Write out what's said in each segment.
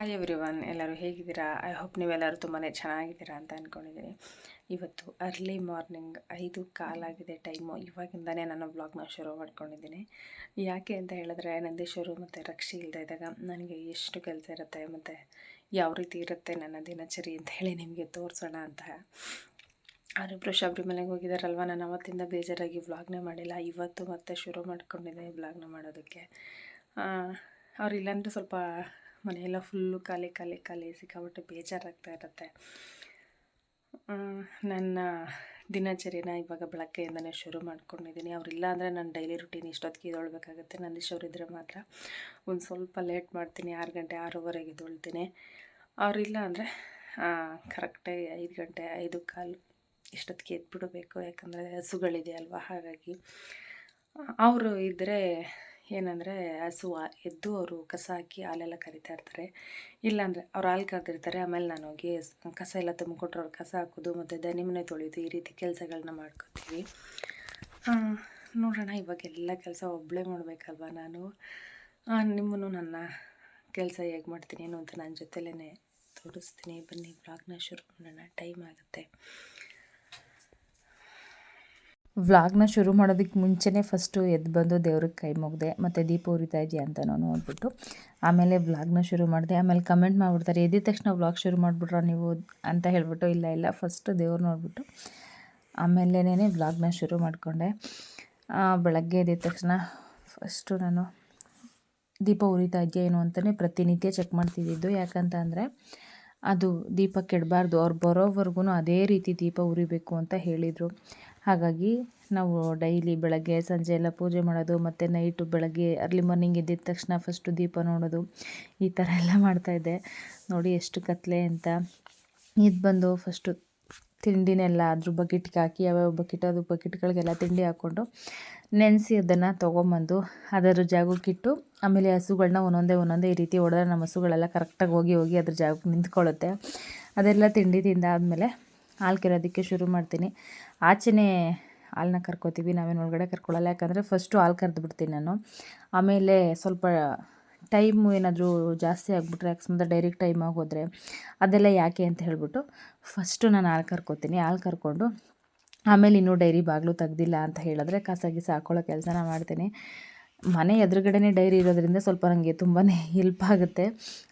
Hi everyone ಎಲ್ಲರೂ ಹೇಗಿದ್ದೀರಾ? I hope ನೀವೆಲ್ಲರೂ ತುಂಬಾ ಚೆನ್ನಾಗಿದ್ದೀರಾ ಅಂತ ಅಂದ್ಕೊಂಡಿದ್ದೀನಿ ಇವತ್ತು ಅರ್ಲಿ ಮಾರ್ನಿಂಗ್ ಐದು ಕಾಲಾಗಿದೆ ಟೈಮು ಇವಾಗಿಂದನೇ ನಾನು ಬ್ಲಾಗ್ನ ಶುರು ಮಾಡ್ಕೊಂಡಿದ್ದೀನಿ ಯಾಕೆ ಅಂತ ಹೇಳಿದ್ರೆ, ನಂದೀಶ್ವರು ಮತ್ತು ರಕ್ಷಿ ಇಲ್ಲದೆ ಇದ್ದಾಗ ನನಗೆ ಎಷ್ಟು ಕೆಲಸ ಇರುತ್ತೆ ಮತ್ತು ಯಾವ ರೀತಿ ಇರುತ್ತೆ ನನ್ನ ದಿನಚರಿ ಅಂತ ಹೇಳಿ ನಿಮಗೆ ತೋರಿಸೋಣ ಅಂತ. ಅವರಿಬ್ಬರು ಶಬರಿಮಲೆಗೆ ಹೋಗಿದ್ದಾರಲ್ವ ನಾನು ಅವತ್ತಿಂದ ಬೇಜಾರಾಗಿ ವ್ಲಾಗ್ನೇ ಮಾಡಿಲ್ಲ. ಇವತ್ತು ಮತ್ತೆ ಶುರು ಮಾಡ್ಕೊಂಡಿದ್ದೆ ವ್ಲಾಗ್ನ ಮಾಡೋದಕ್ಕೆ. ಅವರಿಲ್ಲಂದ್ರೆ ಸ್ವಲ್ಪ ಮನೆಯೆಲ್ಲ ಫುಲ್ಲು ಖಾಲಿ ಖಾಲಿ ಖಾಲಿ ಸಿಕ್ಕಾಬಿಟ್ಟು ಬೇಜಾರಾಗ್ತಾ ಇರುತ್ತೆ. ನನ್ನ ದಿನಚರಿನ ಇವಾಗ ಬೆಳಗ್ಗೆಯಿಂದನೇ ಶುರು ಮಾಡ್ಕೊಂಡಿದ್ದೀನಿ. ಅವರಿಲ್ಲ ಅಂದರೆ ನಾನು ಡೈಲಿ ರುಟೀನ್ ಇಷ್ಟೊತ್ತಿಗೆ ಇದೊಳ್ಬೇಕಾಗುತ್ತೆ ನಂದೀಶ್ ಅವರಿದ್ದರೆ ಮಾತ್ರ ಒಂದು ಸ್ವಲ್ಪ ಲೇಟ್ ಮಾಡ್ತೀನಿ, ಆರು ಗಂಟೆ, ಆರೂವರೆಗೆ ಇದ್ದೊಳ್ತೀನಿ ಅವರಿಲ್ಲ ಅಂದರೆ ಕರೆಕ್ಟಾಗಿ ಐದು ಗಂಟೆ, ಐದು ಕಾಲು ಇಷ್ಟೊತ್ತಿಗೆ ಎದ್ಬಿಡಬೇಕು. ಯಾಕಂದರೆ ಹಸುಗಳಿದೆ ಅಲ್ವಾ? ಹಾಗಾಗಿ. ಅವರು ಇದ್ದರೆ ಏನಂದರೆ ಹಸು ಎದ್ದು ಅವರು ಕಸ ಹಾಕಿ ಹಾಲೆಲ್ಲ ಕರಿತಾ ಇರ್ತಾರೆ. ಇಲ್ಲಾಂದರೆ ಅವ್ರು ಹಾಲು ಕರೆದಿರ್ತಾರೆ, ಆಮೇಲೆ ನಾನು ಹೋಗಿ ಕಸ ಎಲ್ಲ ತುಂಬಿಕೊಟ್ರೆ ಅವ್ರು ಕಸ ಹಾಕೋದು ಮತ್ತು ದನಿ ಮನೆ ತೊಳೆಯೋದು ಈ ರೀತಿ ಕೆಲಸಗಳನ್ನ ಮಾಡ್ಕೊತೀವಿ. ನೋಡೋಣ ಇವಾಗೆಲ್ಲ ಕೆಲಸ ಒಬ್ಬಳೇ ಮಾಡಬೇಕಲ್ವ ನಾನು? ನಿಮ್ಮನ್ನು ನನ್ನ ಕೆಲಸ ಹೇಗೆ ಮಾಡ್ತೀನಿ ಏನು ಅಂತ ನನ್ನ ಜೊತೆಲೇ ತೋರಿಸ್ತೀನಿ. ಬನ್ನಿ ಬ್ಲಾಗ್ನ ಶುರು ಮಾಡೋಣ. ಟೈಮ್ ಆಗುತ್ತೆ. ವ್ಲಾಗ್ನ ಶುರು ಮಾಡೋದಕ್ಕೆ ಮುಂಚೆನೇ ಫಸ್ಟು ಎದ್ದು ಬಂದು ದೇವ್ರಿಗೆ ಕೈ ಮುಗಿದೆ, ಮತ್ತು ದೀಪ ಉರಿತಾ ಇದೆಯಾ ಅಂತ ನೋಡ್ಬಿಟ್ಟು ಆಮೇಲೆ ವ್ಲಾಗ್ನ ಶುರು ಮಾಡಿದೆ. ಆಮೇಲೆ ಕಮೆಂಟ್ ಮಾಡಿಬಿಡ್ತಾರೆ, ಎದ್ದಿದ ತಕ್ಷಣ ವ್ಲಾಗ್ ಶುರು ಮಾಡಿಬಿಟ್ರ ನೀವು ಅಂತ ಹೇಳಿಬಿಟ್ಟು, ಇಲ್ಲ ಇಲ್ಲ, ಫಸ್ಟು ದೇವ್ರು ನೋಡಿಬಿಟ್ಟು ಆಮೇಲೆ ವ್ಲಾಗ್ನ ಶುರು ಮಾಡಿಕೊಂಡೆ. ಬೆಳಗ್ಗೆ ಎದ್ದಿದ ತಕ್ಷಣ ಫಸ್ಟು ನಾನು ದೀಪ ಉರಿತಾ ಇದೆಯಾ ಏನು ಅಂತಲೇ ಪ್ರತಿನಿತ್ಯ ಚೆಕ್ ಮಾಡ್ತಿದ್ದಿದ್ದು. ಯಾಕಂತ ಅಂದರೆ ಅದು ದೀಪ ಕೆಡಬಾರ್ದು, ಅವ್ರು ಬರೋವರೆಗೂ ಅದೇ ರೀತಿ ದೀಪ ಉರಿಬೇಕು ಅಂತ ಹೇಳಿದರು. ಹಾಗಾಗಿ ನಾವು ಡೈಲಿ ಬೆಳಗ್ಗೆ, ಸಂಜೆ ಎಲ್ಲ ಪೂಜೆ ಮಾಡೋದು, ಮತ್ತು ನೈಟು ಬೆಳಗ್ಗೆ ಅರ್ಲಿ ಮಾರ್ನಿಂಗ್ ಎದ್ದಿದ ತಕ್ಷಣ ಫಸ್ಟು ದೀಪ ನೋಡೋದು, ಈ ಥರ ಎಲ್ಲ ಮಾಡ್ತಾಯಿದ್ದೆ ನೋಡಿ ಎಷ್ಟು ಕತ್ಲೆ ಅಂತ. ಇದು ಬಂದು ಫಸ್ಟು ತಿಂಡಿನೆಲ್ಲ ಅದ್ರ ಬಕೆಟ್ಗೆ ಹಾಕಿ, ಯಾವ್ಯಾವ ಬಕೆಟ್ ಅದು ಬಕೆಟ್ಗಳಿಗೆಲ್ಲ ತಿಂಡಿ ಹಾಕ್ಕೊಂಡು ನೆನೆಸಿ ಅದನ್ನು ತೊಗೊಂಬಂದು ಅದರ ಜಾಗಕ್ಕಿಟ್ಟು ಆಮೇಲೆ ಹಸುಗಳನ್ನ ಒಂದೊಂದೇ ಒಂದೊಂದೇ ಈ ರೀತಿ ಹೊಡೆದ್ರೆ ನಮ್ಮ ಹಸುಗಳೆಲ್ಲ ಕರೆಕ್ಟಾಗಿ ಹೋಗಿ ಹೋಗಿ ಅದ್ರ ಜಾಗಕ್ಕೆ ನಿಂತ್ಕೊಳ್ಳುತ್ತೆ. ಅದೆಲ್ಲ ತಿಂಡಿ ತಿಂದಾದಮೇಲೆ ಹಾಲು ಕೆರೋದಕ್ಕೆ ಶುರು ಮಾಡ್ತೀನಿ. ಆಚೆನೇ ಹಾಲನ್ನ ಕರ್ಕೋತೀವಿ, ನಾವೇನು ಒಳಗಡೆ ಕರ್ಕೊಳ್ಳಲ್ಲ. ಯಾಕಂದರೆ ಫಸ್ಟು ಹಾಲು ಕರೆದು ಬಿಡ್ತೀನಿ ನಾನು. ಆಮೇಲೆ ಸ್ವಲ್ಪ ಟೈಮು ಏನಾದರೂ ಜಾಸ್ತಿ ಆಗಿಬಿಟ್ರೆ ಅಕಸ್ಮಾತ್ ಡೈರೆಕ್ಟ್ ಟೈಮ್ ಆಗೋದ್ರೆ ಅದೆಲ್ಲ ಯಾಕೆ ಅಂತ ಹೇಳಿಬಿಟ್ಟು ಫಸ್ಟು ನಾನು ಹಾಲು ಕರ್ಕೋತೀನಿ. ಹಾಲು ಕರ್ಕೊಂಡು ಆಮೇಲೆ ಇನ್ನೂ ಡೈರಿ ಬಾಗಿಲು ತೆಗ್ದಿಲ್ಲ ಅಂತ ಹೇಳಿದ್ರೆ, ಕಸ ಗಿಸ ಹಾಕ್ಕೊಳ್ಳೋ ಕೆಲಸನ ಮಾಡ್ತೀನಿ. ಮನೆ ಎದುರುಗಡೆನೇ ಡೈರಿ ಇರೋದ್ರಿಂದ ಸ್ವಲ್ಪ ನನಗೆ ತುಂಬಾ ಹೆಲ್ಪ್ ಆಗುತ್ತೆ.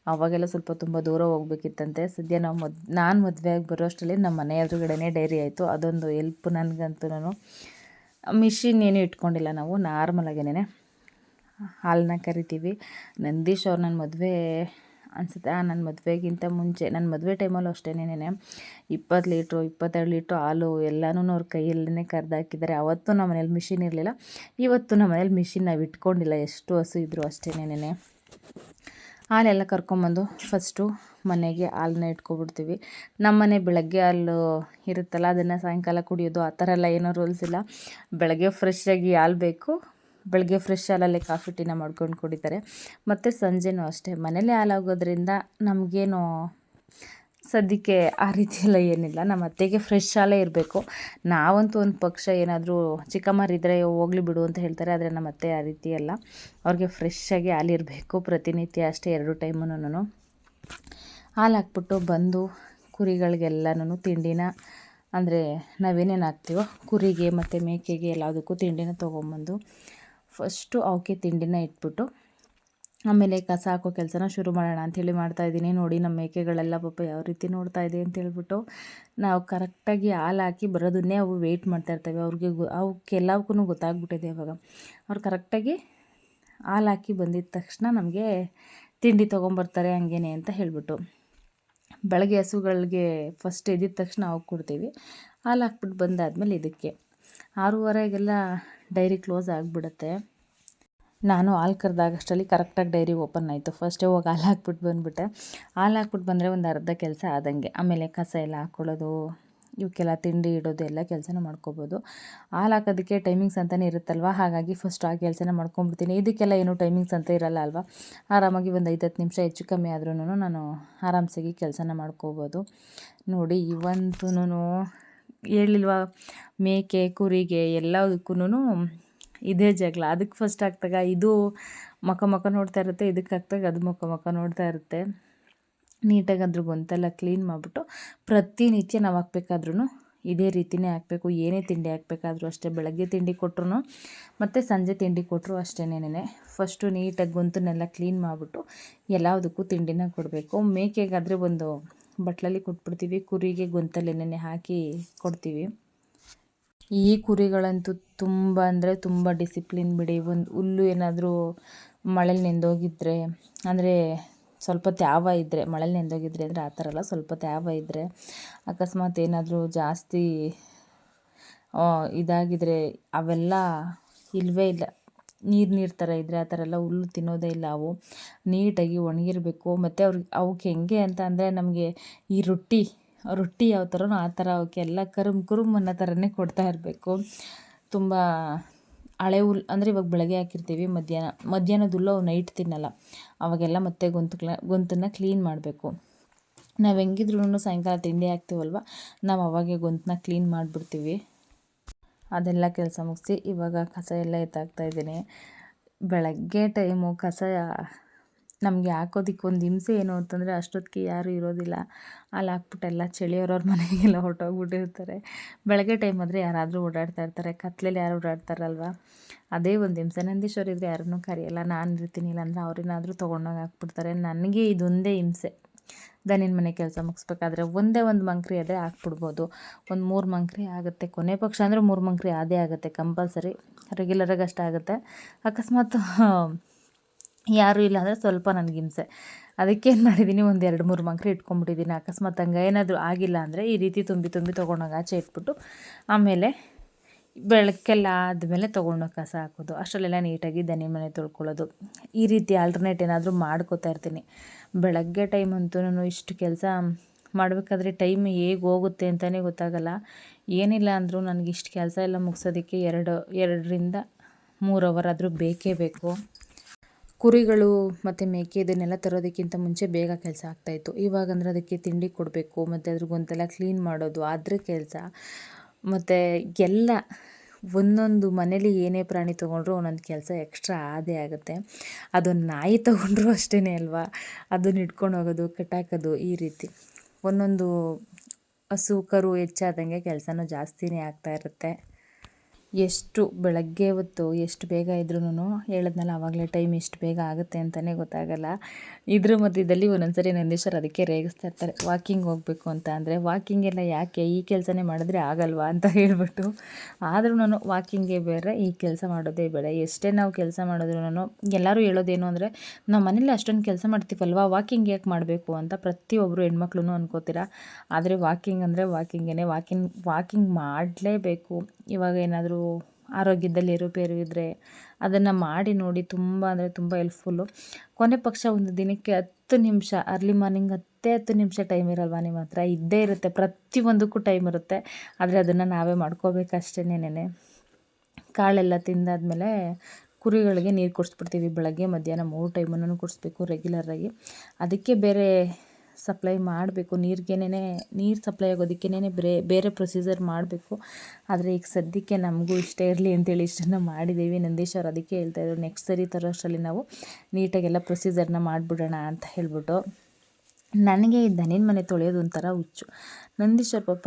ಅವಾಗೆಲ್ಲ ಸ್ವಲ್ಪ ತುಂಬ ದೂರ ಹೋಗ್ಬೇಕಿತ್ತಂತೆ. ಸದ್ಯ ನಾವು ಮದ್, ನಾನು ಮದುವೆ ಆಗಿ ಬರೋ ಅಷ್ಟರಲ್ಲಿ ನಮ್ಮ ಮನೆ ಎದುರುಗಡೆನೇ ಡೈರಿ ಆಯಿತು. ಅದೊಂದು ಹೆಲ್ಪ್ ನನಗಂತೂ ನಾನು. ಮಿಷಿನ್ ಏನು ಇಟ್ಕೊಂಡಿಲ್ಲ ನಾವು ನಾರ್ಮಲಾಗೇನೆ ಹಾಲನ್ನ ಕರಿತೀವಿ. ನಂದೀಶ್ ಅವ್ರು ನನ್ನ ಮದುವೆ ಅನಿಸುತ್ತೆ. ನನ್ನ ಮದುವೆಗಿಂತ ಮುಂಚೆ ನನ್ನ ಮದುವೆ ಟೈಮಲ್ಲೂ ಅಷ್ಟೇನೇನೆ ಇಪ್ಪತ್ತು ಲೀಟ್ರು, ಇಪ್ಪತ್ತೆರಡು ಲೀಟ್ರು ಹಾಲು ಎಲ್ಲನೂ ಅವ್ರ ಕೈಯಲ್ಲೇ ಕರೆದಾಕಿದ್ದಾರೆ. ಅವತ್ತು ನಮ್ಮ ಮನೇಲಿ ಮಿಷಿನ್ ಇರಲಿಲ್ಲ, ಇವತ್ತು ನಮ್ಮ ಮನೇಲಿ ಮಿಷಿನ್ ನಾವು ಇಟ್ಕೊಂಡಿಲ್ಲ. ಎಷ್ಟು ಹಸು ಇದ್ದರು ಅಷ್ಟೇನೇನೆ ಹಾಲೆಲ್ಲ ಕರ್ಕೊಂಬಂದು ಫಸ್ಟು ಮನೆಗೆ ಹಾಲನ್ನ ಇಟ್ಕೊಬಿಡ್ತೀವಿ. ನಮ್ಮ ಮನೆ ಬೆಳಗ್ಗೆ ಹಾಲು ಇರುತ್ತಲ್ಲ, ಅದನ್ನು ಸಾಯಂಕಾಲ ಕುಡಿಯೋದು, ಆ ಥರ ಎಲ್ಲ ಏನೋ ರೂಲ್ಸ್ ಇಲ್ಲ. ಬೆಳಗ್ಗೆ ಫ್ರೆಶ್ಶಾಗಿ ಹಾಲು ಬೇಕು ಬೆಳಗ್ಗೆ ಫ್ರೆಶ್ ಹಾಲಲ್ಲೇ ಕಾಫಿ ಟೀನ ಮಾಡ್ಕೊಂಡು ಕುಡಿತಾರೆ. ಮತ್ತು ಸಂಜೆನೂ ಅಷ್ಟೇ. ಮನೇಲೇ ಹಾಲಾಗೋದ್ರಿಂದ ನಮಗೇನು ಸದ್ಯಕ್ಕೆ ಆ ರೀತಿ ಎಲ್ಲ ಏನಿಲ್ಲ. ನಮ್ಮ ಅತ್ತೆಗೆ ಫ್ರೆಶ್ ಹಾಲೇ ಇರಬೇಕು. ನಾವಂತೂ ಒಂದು ಪಕ್ಷ ಏನಾದರೂ ಚಿಕ್ಕಮ್ಮರಿದ್ದರೆ ಹೋಗ್ಲಿ ಬಿಡು ಅಂತ ಹೇಳ್ತಾರೆ. ಆದರೆ ನಮ್ಮ ಅತ್ತೆ ಆ ರೀತಿ ಅಲ್ಲ ಅವ್ರಿಗೆ ಫ್ರೆಶ್ಶಾಗಿ ಹಾಲಿರಬೇಕು ಪ್ರತಿನಿತ್ಯ ಅಷ್ಟೇ ಎರಡು ಟೈಮುನು ಹಾಲು ಹಾಕ್ಬಿಟ್ಟು ಬಂದು ಕುರಿಗಳಿಗೆಲ್ಲನೂ ತಿಂಡಿನ, ಅಂದರೆ ನಾವೇನೇನು ಹಾಕ್ತೀವೋ ಕುರಿಗೆ ಮತ್ತು ಮೇಕೆಗೆ ಎಲ್ಲದಕ್ಕೂ ತಿಂಡಿನ ತೊಗೊಂಬಂದು ಫಸ್ಟು ಅವಕ್ಕೆ ತಿಂಡಿನ ಇಟ್ಬಿಟ್ಟು, ಆಮೇಲೆ ಕಸ ಹಾಕೋ ಕೆಲಸನ ಶುರು ಮಾಡೋಣ ಅಂಥೇಳಿ ಮಾಡ್ತಾಯಿದ್ದೀನಿ ನೋಡಿ ನಮ್ಮ ಮೇಕೆಗಳೆಲ್ಲ ಪಾಪ ಯಾವ ರೀತಿ ನೋಡ್ತಾ ಇದೆ ಅಂತ ಹೇಳ್ಬಿಟ್ಟು ನಾವು ಕರೆಕ್ಟಾಗಿ ಹಾಲು ಹಾಕಿ ಬರೋದನ್ನೇ ಅವು ವೆಯ್ಟ್ ಮಾಡ್ತಾಯಿರ್ತವೆ ಅವ್ರಿಗೆ ಗೊ ಅವಕ್ಕೆಲ್ಲವಕ್ಕೂ ಗೊತ್ತಾಗ್ಬಿಟ್ಟಿದೆ ಇವಾಗ. ಅವ್ರು ಕರೆಕ್ಟಾಗಿ ಹಾಲು ಹಾಕಿ ಬಂದಿದ್ದ ತಕ್ಷಣ ನಮಗೆ ತಿಂಡಿ ತೊಗೊಂಬರ್ತಾರೆ ಹಂಗೇನೆ ಅಂತ ಹೇಳಿಬಿಟ್ಟು, ಬೆಳಗ್ಗೆ ಹಸುಗಳಿಗೆ ಫಸ್ಟ್ ಎದ್ದಿದ ತಕ್ಷಣ ಅವಕ್ಕೆ ಕೊಡ್ತೀವಿ. ಹಾಲು ಹಾಕ್ಬಿಟ್ಟು ಬಂದಾದಮೇಲೆ ಇದಕ್ಕೆ. ಆರೂವರೆಗೆಲ್ಲ ಡೈರಿ ಕ್ಲೋಸ್ ಆಗಿಬಿಡುತ್ತೆ. ನಾನು ಹಾಲು ಕರೆದಾಗಷ್ಟರಲ್ಲಿ ಕರೆಕ್ಟಾಗಿ ಡೈರಿ ಓಪನ್ ಆಯಿತು. ಫಸ್ಟೇ ಹೋಗಿ ಹಾಲು ಹಾಕ್ಬಿಟ್ಟು ಬಂದುಬಿಟ್ಟೆ. ಹಾಲು ಹಾಕ್ಬಿಟ್ಟು ಬಂದರೆ ಒಂದು ಅರ್ಧ ಕೆಲಸ ಆದಂಗೆ. ಆಮೇಲೆ ಕಸ ಎಲ್ಲ ಹಾಕ್ಕೊಳ್ಳೋದು ಇವಕ್ಕೆಲ್ಲ ತಿಂಡಿ ಇಡೋದು, ಎಲ್ಲ ಕೆಲಸನ ಮಾಡ್ಕೋಬೋದು. ಹಾಲು ಹಾಕೋದಕ್ಕೆ ಟೈಮಿಂಗ್ಸ್ ಅಂತಲೇ ಇರುತ್ತಲ್ವ? ಹಾಗಾಗಿ ಫಸ್ಟ್ ಆ ಕೆಲಸನ ಮಾಡ್ಕೊಂಬಿಡ್ತೀನಿ ಇದಕ್ಕೆಲ್ಲ ಏನು ಟೈಮಿಂಗ್ಸ್ ಅಂತ ಇರಲ್ಲ ಅಲ್ವಾ? ಆರಾಮಾಗಿ ಒಂದು ಐದು ಹತ್ತು ನಿಮಿಷ ಹೆಚ್ಚು ಕಮ್ಮಿ ಆದ್ರೂ ನಾನು ಆರಾಮ್ಸಾಗಿ ಕೆಲಸನ ಮಾಡ್ಕೋಬೋದು. ನೋಡಿ ಇವಂತೂ ಹೇಳಿಲ್ವಾ? ಮೇಕೆ, ಕುರಿಗೆ ಎಲ್ಲದಕ್ಕೂ ಇದೇ ಜಗಳ. ಅದಕ್ಕೆ ಫಸ್ಟ್ ಹಾಕ್ದಾಗ ಇದು ಮಖ ಮಖ ನೋಡ್ತಾ ಇರುತ್ತೆ, ಇದಕ್ಕೆ ಹಾಕ್ದಾಗ ಅದು ಮುಖ ಮುಖ ನೋಡ್ತಾ ಇರುತ್ತೆ. ನೀಟಾಗಿ ಅದ್ರ ಗೊಂತೆಲ್ಲ ಕ್ಲೀನ್ ಮಾಡಿಬಿಟ್ಟು ಪ್ರತಿನಿತ್ಯ ನಾವು ಹಾಕ್ಬೇಕಾದ್ರೂ ಇದೇ ರೀತಿಯೇ ಹಾಕಬೇಕು. ಏನೇ ತಿಂಡಿ ಹಾಕ್ಬೇಕಾದ್ರೂ ಅಷ್ಟೇ, ಬೆಳಗ್ಗೆ ತಿಂಡಿ ಕೊಟ್ಟರು ಮತ್ತು ಸಂಜೆ ತಿಂಡಿ ಕೊಟ್ಟರು ಅಷ್ಟೇನೇನೆ ಫಸ್ಟು ನೀಟಾಗಿ ಗೊಂತನ್ನೆಲ್ಲ ಕ್ಲೀನ್ ಮಾಡಿಬಿಟ್ಟು ಎಲ್ಲದಕ್ಕೂ ತಿಂಡಿನ ಕೊಡಬೇಕು. ಮೇಕೆಗಾದರೆ ಒಂದು ಬಟ್ಲಲ್ಲಿ ಕೊಟ್ಬಿಡ್ತೀವಿ. ಕುರಿಗೆ ಗೊಂತಲೆನೆ ಹಾಕಿ ಕೊಡ್ತೀವಿ. ಈ ಕುರಿಗಳಂತೂ ತುಂಬ ಅಂದರೆ ತುಂಬ ಡಿಸಿಪ್ಲಿನ್ ಬಿಡಿ. ಒಂದು ಹುಲ್ಲು ಏನಾದರೂ ಮಳೇಲಿ ನೆಂದೋಗಿದ್ರೆ, ಅಂದರೆ ಸ್ವಲ್ಪ ತ್ಯಾವ ಇದ್ದರೆ ಮಳೇಲಿ ನೆಂದೋಗಿದ್ರೆ ಅಂದರೆ ಆ ಥರ ಎಲ್ಲ ಸ್ವಲ್ಪ ತ್ಯಾವ ಇದ್ದರೆ ಅಕಸ್ಮಾತ್ ಏನಾದರೂ ಜಾಸ್ತಿ ಇದಾಗಿದ್ರೆ ಅವೆಲ್ಲ ಇಲ್ಲವೇ ಇಲ್ಲ. ನೀರು ನೀರು ಥರ ಇದ್ದರೆ ಆ ಥರ ಎಲ್ಲ ಹುಲ್ಲು ತಿನ್ನೋದೇ ಇಲ್ಲ ಅವು. ನೀಟಾಗಿ ಒಣಗಿರಬೇಕು. ಮತ್ತು ಅವ್ರಿಗೆ ಅವಕ್ಕೆ ಹೆಂಗೆ ಅಂತ ಅಂದರೆ ನಮಗೆ ಈ ರೊಟ್ಟಿ ರೊಟ್ಟಿ ಯಾವ ಥರನೋ ಆ ಥರ ಅವಕ್ಕೆಲ್ಲ ಕರುಮ್ ಕುರುಮ್ ಅನ್ನೋ ಥರನೇ ಕೊಡ್ತಾ ಇರಬೇಕು. ತುಂಬ ಹಳೆ ಹುಲ್ ಅಂದರೆ ಇವಾಗ ಬೆಳಗ್ಗೆ ಹಾಕಿರ್ತೀವಿ, ಮಧ್ಯಾಹ್ನ ಮಧ್ಯಾಹ್ನದ ಹುಲ್ಲು ಅವು ನೈಟ್ ತಿನ್ನಲ್ಲ. ಅವಾಗೆಲ್ಲ ಮತ್ತೆ ಗೊಂತು ಕ್ಲ, ಗೊಂತನ್ನು ಕ್ಲೀನ್ ಮಾಡಬೇಕು. ನಾವು ಹೆಂಗಿದ್ರೂ ಸಾಯಂಕಾಲ ತಿಂಡಿ ಹಾಕ್ತೀವಲ್ವ, ನಾವು ಅವಾಗೆ ಗೊಂತನ್ನ ಕ್ಲೀನ್ ಮಾಡಿಬಿಡ್ತೀವಿ. ಅದೆಲ್ಲ ಕೆಲಸ ಮುಗಿಸಿ ಇವಾಗ ಕಸ ಎಲ್ಲ ಎತ್ತಾಕ್ತಾ ಇದ್ದೀನಿ. ಬೆಳಗ್ಗೆ ಟೈಮು ಕಸ ನಮಗೆ ಹಾಕೋದಿಕ್ಕೆ ಒಂದು ಹಿಂಸೆ ಏನು ಅಂತಂದರೆ ಅಷ್ಟೊತ್ತಿಗೆ ಯಾರೂ ಇರೋದಿಲ್ಲ. ಅಲ್ಲಿ ಹಾಕ್ಬಿಟ್ಟೆಲ್ಲ ಚಳಿಯವ್ರವ್ರ ಮನೆಗೆಲ್ಲ ಹೊರಟೋಗ್ಬಿಟ್ಟಿರ್ತಾರೆ. ಬೆಳಗ್ಗೆ ಟೈಮ್ ಆದರೆ ಯಾರಾದರೂ ಓಡಾಡ್ತಾ ಇರ್ತಾರೆ. ಕತ್ಲಲ್ಲಿ ಯಾರು ಓಡಾಡ್ತಾರಲ್ವ? ಅದೇ ಒಂದು ಹಿಂಸೆ. ನಂದೀಶ್ವರ ಇದ್ದರೆ ಯಾರನ್ನೂ ಕರೆಯಲ್ಲ. ನಾನು ಇರ್ತೀನಿ ಇಲ್ಲಾಂದ್ರೆ ಅವ್ರೇನಾದರೂ ತೊಗೊಂಡೋಗಿ ಹಾಕ್ಬಿಡ್ತಾರೆ. ನನಗೆ ಇದೊಂದೇ ಹಿಂಸೆ. ದನಿನ ಮನೆ ಕೆಲಸ ಮುಗಿಸ್ಬೇಕಾದ್ರೆ ಒಂದೇ ಒಂದು ಮಂಕ್ರಿ ಆದರೆ ಹಾಕ್ಬಿಡ್ಬೋದು. ಒಂದು ಮೂರು ಮಂಕ್ರಿ ಆಗುತ್ತೆ ಕೊನೆ ಪಕ್ಷ ಅಂದರೆ ಮೂರು ಮಂಕ್ರಿ ಅದೇ ಆಗುತ್ತೆ ಕಂಪಲ್ಸರಿ. ರೆಗ್ಯುಲರಾಗಿ ಅಷ್ಟೇ ಆಗುತ್ತೆ. ಅಕಸ್ಮಾತ್ ಯಾರೂ ಇಲ್ಲ ಅಂದರೆ ಸ್ವಲ್ಪ ನನಗೆ ಹಿಂಸೆ. ಅದಕ್ಕೆ ಏನು ಮಾಡಿದ್ದೀನಿ ಒಂದು ಎರಡು ಮೂರು ಮಂಕ್ರಿ ಇಟ್ಕೊಂಡ್ಬಿಟ್ಟಿದ್ದೀನಿ ಅಕಸ್ಮಾತ್ ಹಂಗೆ ಏನಾದರೂ ಆಗಿಲ್ಲ ಅಂದರೆ ಈ ರೀತಿ ತುಂಬಿ ತುಂಬಿ ತೊಗೊಂಡೋಗಿ ಆಚೆ ಇಟ್ಬಿಟ್ಟು ಆಮೇಲೆ ಬೆಳಕೆಲ್ಲ ಆದಮೇಲೆ ತೊಗೊಂಡು ಕಸ ಹಾಕೋದು. ಅಷ್ಟರಲ್ಲೆಲ್ಲ ನೀಟಾಗಿ ದನಿ ಮನೆ ತೊಳ್ಕೊಳ್ಳೋದು. ಈ ರೀತಿ ಆಲ್ಟರ್ನೇಟ್ ಏನಾದರೂ ಮಾಡ್ಕೋತಾ ಇರ್ತೀನಿ. ಬೆಳಗ್ಗೆ ಟೈಮ್ ಅಂತೂ ನಾನು ಇಷ್ಟು ಕೆಲಸ ಮಾಡಬೇಕಾದ್ರೆ ಟೈಮ್ ಹೇಗೆ ಹೋಗುತ್ತೆ ಅಂತಲೇ ಗೊತ್ತಾಗಲ್ಲ. ಏನಿಲ್ಲ ಅಂದರೂ ನನಗೆ ಇಷ್ಟು ಕೆಲಸ ಎಲ್ಲ ಮುಗಿಸೋದಕ್ಕೆ ಎರಡು, ಎರಡರಿಂದ ಮೂರು ಅವರ್ ಆದರೂ ಬೇಕೇ ಬೇಕು. ಕುರಿಗಳು ಮತ್ತು ಮೇಕೆ ಇದನ್ನೆಲ್ಲ ತರೋದಕ್ಕಿಂತ ಮುಂಚೆ ಬೇಗ ಕೆಲಸ ಆಗ್ತಾಯಿತ್ತು ಇವಾಗಂದ್ರೆ ಅದಕ್ಕೆ ತಿಂಡಿ ಕೊಡಬೇಕು, ಮತ್ತು ಅದ್ರ ಗೊಂತೆಲ್ಲ ಕ್ಲೀನ್ ಮಾಡೋದು ಅದ್ರ ಕೆಲಸ. ಮತ್ತು ಎಲ್ಲ ಒಂದೊಂದು ಮನೇಲಿ ಏನೇ ಪ್ರಾಣಿ ತೊಗೊಂಡ್ರು ಒಂದೊಂದು ಕೆಲಸ ಎಕ್ಸ್ಟ್ರಾ ಆದೇ ಆಗುತ್ತೆ. ಅದೊಂದು ನಾಯಿ ತೊಗೊಂಡ್ರು ಅಷ್ಟೇ ಅಲ್ವಾ? ಅದನ್ನ ಹಿಡ್ಕೊಂಡು ಹೋಗೋದು, ಕಟ್ಟಾಕೋದು ಈ ರೀತಿ. ಒಂದೊಂದು ಹಸು, ಕರು ಹೆಚ್ಚಾದಂಗೆ ಕೆಲಸನೂ ಜಾಸ್ತಿನೇ ಆಗ್ತಾ ಇರುತ್ತೆ. ಎಷ್ಟು ಬೆಳಗ್ಗೆ ಹೊತ್ತು ಎಷ್ಟು ಬೇಗ ಇದ್ರೂ ಹೇಳಿದ್ನಲ್ಲ ಆವಾಗಲೇ ಟೈಮ್ ಎಷ್ಟು ಬೇಗ ಆಗುತ್ತೆ ಅಂತಲೇ ಗೊತ್ತಾಗಲ್ಲ. ಇದ್ರ ಮಧ್ಯದಲ್ಲಿ ಒಂದೊಂದ್ಸರಿ ನಂದೀಶ್ವರ್ ಅದಕ್ಕೆ ರೇಗಿಸ್ತಾ ಇರ್ತಾರೆ ವಾಕಿಂಗ್ ಹೋಗಬೇಕು ಅಂತ. ಅಂದರೆ ವಾಕಿಂಗ್ ಎಲ್ಲ ಯಾಕೆ ಈ ಕೆಲಸನೇ ಮಾಡಿದ್ರೆ ಆಗಲ್ವಾ ಅಂತ ಹೇಳ್ಬಿಟ್ಟು. ಆದರೂ ನಾನು ವಾಕಿಂಗೇ ಬೇರೆ ಈ ಕೆಲಸ ಮಾಡೋದೇ ಬೇಡ. ಎಷ್ಟೇ ನಾವು ಕೆಲಸ ಮಾಡಿದ್ರು ಎಲ್ಲರೂ ಹೇಳೋದೇನು ಅಂದರೆ, ನಾವು ಮನೇಲಿ ಅಷ್ಟೊಂದು ಕೆಲಸ ಮಾಡ್ತೀವಲ್ವಾ? ವಾಕಿಂಗ್ ಯಾಕೆ ಮಾಡಬೇಕು? ಅಂತ ಪ್ರತಿಯೊಬ್ಬರು ಹೆಣ್ಮಕ್ಳು ಅನ್ಕೋತೀರಾ. ಆದರೆ ವಾಕಿಂಗ್ ಅಂದರೆ ವಾಕಿಂಗೇ ವಾಕಿಂಗ್ ವಾಕಿಂಗ್ ಮಾಡಲೇಬೇಕು. ಇವಾಗ ಏನಾದರೂ ಆರೋಗ್ಯದಲ್ಲಿ ಏರುಪೇರು ಇದ್ದರೆ ಅದನ್ನು ಮಾಡಿ ನೋಡಿ ತುಂಬ ಅಂದರೆ ತುಂಬ ಹೆಲ್ಪ್ಫುಲ್ಲು ಕೊನೆ ಪಕ್ಷ ಒಂದು ದಿನಕ್ಕೆ ಹತ್ತು ನಿಮಿಷ ಅರ್ಲಿ ಮಾರ್ನಿಂಗ್ ಹತ್ತೇ ಹತ್ತು ನಿಮಿಷ ಟೈಮ್ ಇರಲ್ವಾ ನಿಮ್ಮ ಹತ್ರ? ಇದ್ದೇ ಇರುತ್ತೆ, ಪ್ರತಿಯೊಂದಕ್ಕೂ ಟೈಮ್ ಇರುತ್ತೆ. ಆದರೆ ಅದನ್ನು ನಾವೇ ಮಾಡ್ಕೋಬೇಕಷ್ಟೇನೇನೆ ಕಾಳೆಲ್ಲ ತಿಂದಾದಮೇಲೆ ಕುರಿಗಳಿಗೆ ನೀರು ಕುಡಿಸ್ಬಿಡ್ತೀವಿ ಬೆಳಗ್ಗೆ, ಮಧ್ಯಾಹ್ನ ಮೂರು ಟೈಮನ್ನು ಕುಡಿಸ್ಬೇಕು ರೆಗ್ಯುಲರಾಗಿ ಅದಕ್ಕೆ ಬೇರೆ ಸಪ್ಲೈ ಮಾಡಬೇಕು. ನೀರಿಗೇನೆ ನೀರು ಸಪ್ಲೈ ಆಗೋದಕ್ಕೇನೆ ಬೇರೆ ಬೇರೆ ಪ್ರೊಸೀಜರ್ ಮಾಡಬೇಕು. ಆದರೆ ಈಗ ಸದ್ಯಕ್ಕೆ ನಮಗೂ ಇಷ್ಟ ಇರಲಿ ಅಂತೇಳಿ ಇಷ್ಟನ್ನು ಮಾಡಿದ್ದೀವಿ ನಂದೀಶ್ ಅವ್ರು ಅದಕ್ಕೆ ಹೇಳ್ತಾಯಿದ್ರು ನೆಕ್ಸ್ಟ್ ಸರಿ ತರೋಷ್ಟರಲ್ಲಿ ನಾವು ನೀಟಾಗೆಲ್ಲ ಪ್ರೊಸೀಜರ್ನ ಮಾಡಿಬಿಡೋಣ ಅಂತ ಹೇಳ್ಬಿಟ್ಟು. ನನಗೆ ದನಿನ ಮನೆ ತೊಳೆಯೋದು ಒಂಥರ ಹುಚ್ಚು. ನಂದೀಶ್ವರ್ ಪಾಪ